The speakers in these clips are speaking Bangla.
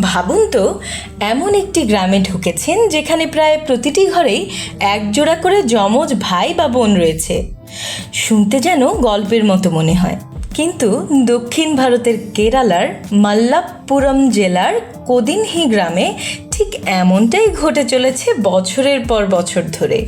ভাবুন তো, এমন একটি গ্রামে ঢুকেছেন যেখানে প্রায় প্রতিটি ঘরেই এক জোড়া করে যমজ ভাই বা বোন রয়েছে। শুনতে যেন গল্পের মতো মনে হয়। কিন্তু দক্ষিণ ভারতের কেরালার মাল্লাপুরম জেলার কোদিনহি গ্রামে ঠিক এমনটাই ঘটে চলেছে বছরের পর বছর ধরে।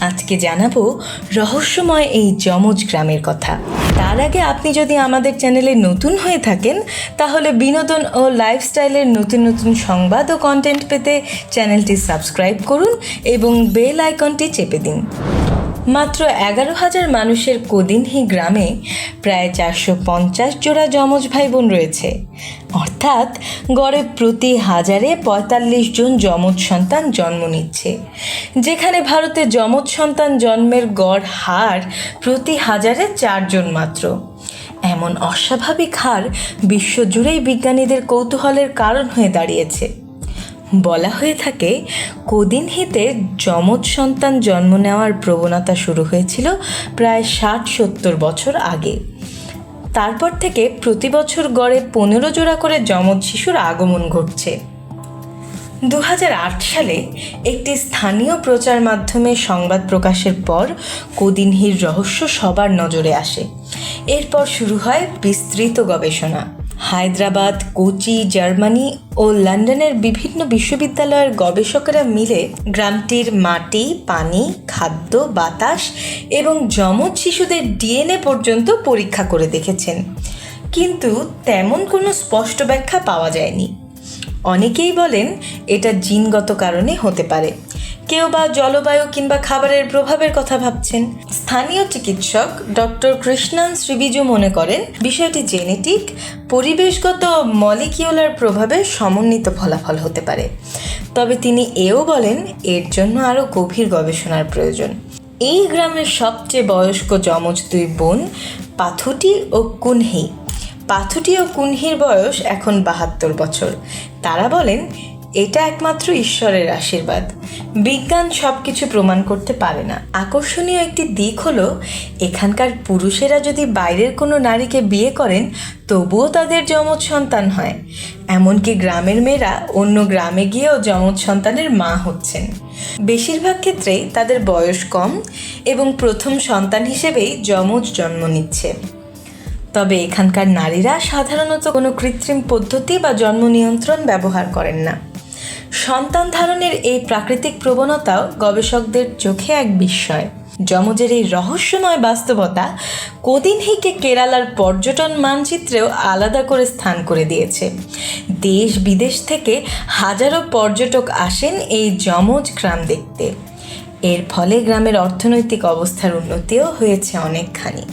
আজকে জানাব রহস্যময় এই যমজ গ্রামের কথা। তার আগে আপনি যদি আমাদের চ্যানেলে নতুন হয়ে থাকেন, তাহলে বিনোদন ও লাইফস্টাইলের নতুন নতুন সংবাদ ও কন্টেন্ট পেতে চ্যানেলটি সাবস্ক্রাইব করুন এবং বেল আইকনটি চেপে দিন। মাত্র এগারো হাজার মানুষের কোদিনহি গ্রামে প্রায় চারশো পঞ্চাশ জোড়া যমজ ভাই বোন রয়েছে। অর্থাৎ গড়ে প্রতি হাজারে পঁয়তাল্লিশ জন যমজ সন্তান জন্ম নিচ্ছে। যেখানে ভারতে যমজ সন্তান জন্মের গড় হার প্রতি হাজারে চারজন মাত্র। এমন অস্বাভাবিক হার বিশ্বজুড়েই বিজ্ঞানীদের কৌতূহলের কারণ হয়ে দাঁড়িয়েছে। বলা হয়ে থাকে কোদিনহিতে যমজ সন্তান জন্ম নেওয়ার প্রবণতা শুরু হয়েছিল প্রায় ষাট সত্তর বছর আগে। তারপর থেকে প্রতি বছর গড়ে পনেরো জোড়া করে যমজ শিশুর আগমন ঘটছে। দু হাজার আট সালে একটি স্থানীয় প্রচার মাধ্যমে সংবাদ প্রকাশের পর কোদিনহির রহস্য সবার নজরে আসে। এরপর শুরু হয় বিস্তৃত গবেষণা। হায়দ্রাবাদ, কোচি, জার্মানি ও লন্ডনের বিভিন্ন বিশ্ববিদ্যালয়ের গবেষকরা মিলে গ্রামটির মাটি, পানি, খাদ্য, বাতাস এবং যমজ শিশুদের ডিএনএ পর্যন্ত পরীক্ষা করে দেখেছেন। কিন্তু তেমন কোনো স্পষ্ট ব্যাখ্যা পাওয়া যায়নি। অনেকেই বলেন এটা জিনগত কারণে হতে পারে। কেউ বা জলবায়ু কিংবা খাবারের প্রভাবের কথা ভাবছেন। স্থানীয় চিকিৎসক ডক্টর কৃষ্ণান শ্রীবিজু মনে করেন, বিষয়টি জেনেটিক, পরিবেশগত মলিকিউলার প্রভাবে সমন্বিত ফলাফল হতে পারে। তবে তিনি এও বলেন, এর জন্য আরও গভীর গবেষণার প্রয়োজন। এই গ্রামের সবচেয়ে বয়স্ক যমজ দুই বোন পাথুটি ও কুনহি। পাথুটি ও কুনহির বয়স এখন বাহাত্তর বছর। তারা বলেন এটা একমাত্র ঈশ্বরের আশীর্বাদ। বিজ্ঞান সব কিছু প্রমাণ করতে পারে না। আকর্ষণীয় একটি দিক হলো, এখানকার পুরুষেরা যদি বাইরের কোনো নারীকে বিয়ে করেন, তবুও তাদের যমজ সন্তান হয়। এমনকি গ্রামের মেয়েরা অন্য গ্রামে গিয়েও যমজ সন্তানের মা হচ্ছেন। বেশিরভাগ ক্ষেত্রেই তাদের বয়স কম এবং প্রথম সন্তান হিসেবেই যমজ জন্ম নিচ্ছে। তবে এখানকার নারীরা সাধারণত কোনো কৃত্রিম পদ্ধতি বা জন্ম নিয়ন্ত্রণ ব্যবহার করেন না। সন্তান ধারণের এই প্রাকৃতিক প্রবণতাও গবেষকদের চোখে এক বিস্ময়। যমজের এই রহস্যময় বাস্তবতা কোদিনহিকে কেরালার পর্যটন মানচিত্রেও আলাদা করে স্থান করে দিয়েছে। দেশ বিদেশ থেকে হাজারো পর্যটক আসেন এই যমজ গ্রাম দেখতে। এর ফলে গ্রামের অর্থনৈতিক অবস্থার উন্নতিও হয়েছে অনেকখানি।